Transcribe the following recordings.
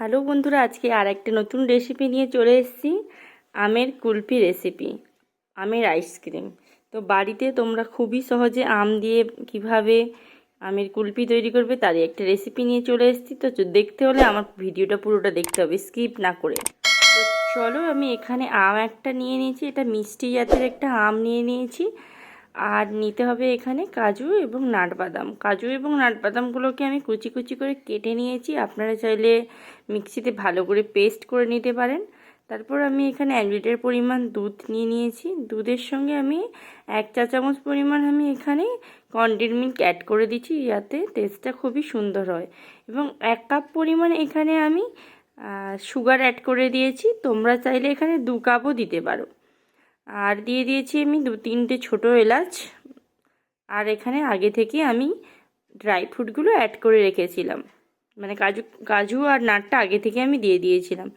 Hello বন্ধুরা, আজকে আর একটা নতুন রেসিপি নিয়ে চলে এসেছি, আমের কুলফি রেসিপি আমের আইসক্রিম তো বাড়িতে তোমরা খুবই সহজে আম দিয়ে কীভাবে আমের কুলফি তৈরি করবে তারই একটা রেসিপি নিয়ে চলে এসেছি। তো দেখতে হলে আমার ভিডিওটা পুরোটা দেখতে হবে স্কিপ না করে। তো চলো আমি এখানে আম একটা নিয়ে নিয়েছি, এটা মিষ্টি জাতের একটা আম নিয়ে নিয়েছি। আর নিতে হবে এখানে কাজু এবং নাটবাদাম। কাজু এবং নাটবাদামগুলোকে আমি কুচি কুচি করে কেটে নিয়েছি। আপনারা চাইলে মিক্সিতে ভালো করে পেস্ট করে নিতে পারেন। তারপর আমি এখানে এক লিটার পরিমাণ দুধ নিয়ে নিয়েছি। দুধের সঙ্গে আমি এক চা চামচ পরিমাণ আমি এখানে কন্ডেন্স মিল্ক অ্যাড করে দিচ্ছি, যাতে টেস্টটা খুবই সুন্দর হয়। এবং এক কাপ পরিমাণ এখানে আমি সুগার অ্যাড করে দিয়েছি। তোমরা চাইলে এখানে দু কাপও দিতে পারো। আর দিয়ে দিয়েছি আমি দু তিনটে ছোটো এলাচ। আর এখানে আগে থেকে আমি ড্রাই ফ্রুটগুলো অ্যাড করে রেখেছিলাম। মানে কাজু কাজু আর নাটটা আগে থেকে আমি দিয়ে দিয়েছিলাম।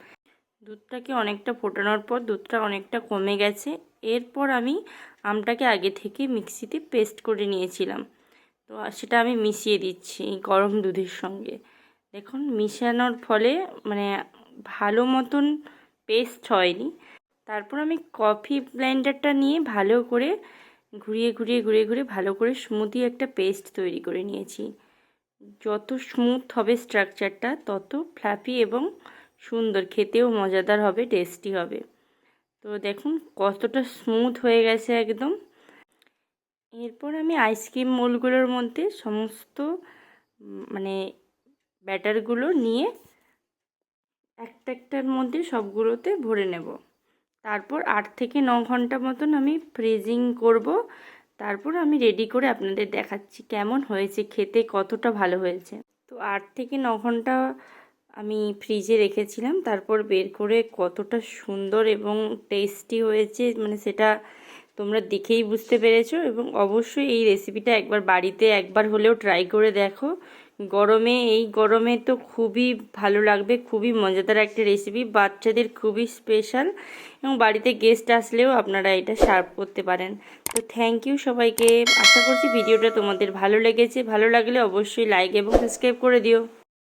দুধটাকে অনেকটা ফোটানোর পর দুধটা অনেকটা কমে গেছে। এরপর আমি আমটাকে আগে থেকে মিক্সিতে পেস্ট করে নিয়েছিলাম। তো সেটা আমি মিশিয়ে দিচ্ছি গরম দুধের সঙ্গে। দেখুন, মিশানোর ফলে মানে ভালো মতন পেস্ট হয়নি। তারপর আমি কফি ব্লেন্ডারটা নিয়ে ভালো করে ঘুরিয়ে ঘুরিয়ে ঘুরিয়ে ঘুরিয়ে ভালো করে স্মুদি একটা পেস্ট তৈরি করে নিয়েছি। যত স্মুথ হবে স্ট্রাকচারটা তত ফ্লাফি এবং সুন্দর, খেতেও মজাদার হবে টেস্টি হবে। তো দেখুন কতটা স্মুথ হয়ে গেছে একদম। এরপর আমি আইসক্রিম মোলগুলোর মধ্যে সমস্ত মানে ব্যাটারগুলো নিয়ে একটা একটার মধ্যে সবগুলোতে ভরে নেব। তারপর আট থেকে ন ঘণ্টা মতন আমি ফ্রিজিং করব। তারপর আমি রেডি করে আপনাদের দেখাচ্ছি কেমন হয়েছে, খেতে কতটা ভালো হয়েছে। তো আট থেকে ন ঘণ্টা আমি ফ্রিজে রেখেছিলাম। তারপর বের করে কতটা সুন্দর এবং টেস্টি হয়েছে মানে সেটা তোমরা দেখেই বুঝতে পেরেছ। এবং অবশ্যই এই রেসিপিটা একবার বাড়িতে একবার হলেও ট্রাই করে দেখো। গরমে, এই গরমে তো খুবই ভালো লাগবে, খুবই মজাদার একটা রেসিপি বাচ্চাদের খুবই স্পেশাল এবং বাড়িতে গেস্ট আসলেও আপনারা এটা সার্ভ করতে পারেন। তো থ্যাংক ইউ সবাইকে, আশা করছি ভিডিওটা তোমাদের ভালো লেগেছে, ভালো লাগলে অবশ্যই লাইক এবং সাবস্ক্রাইব করে দিও।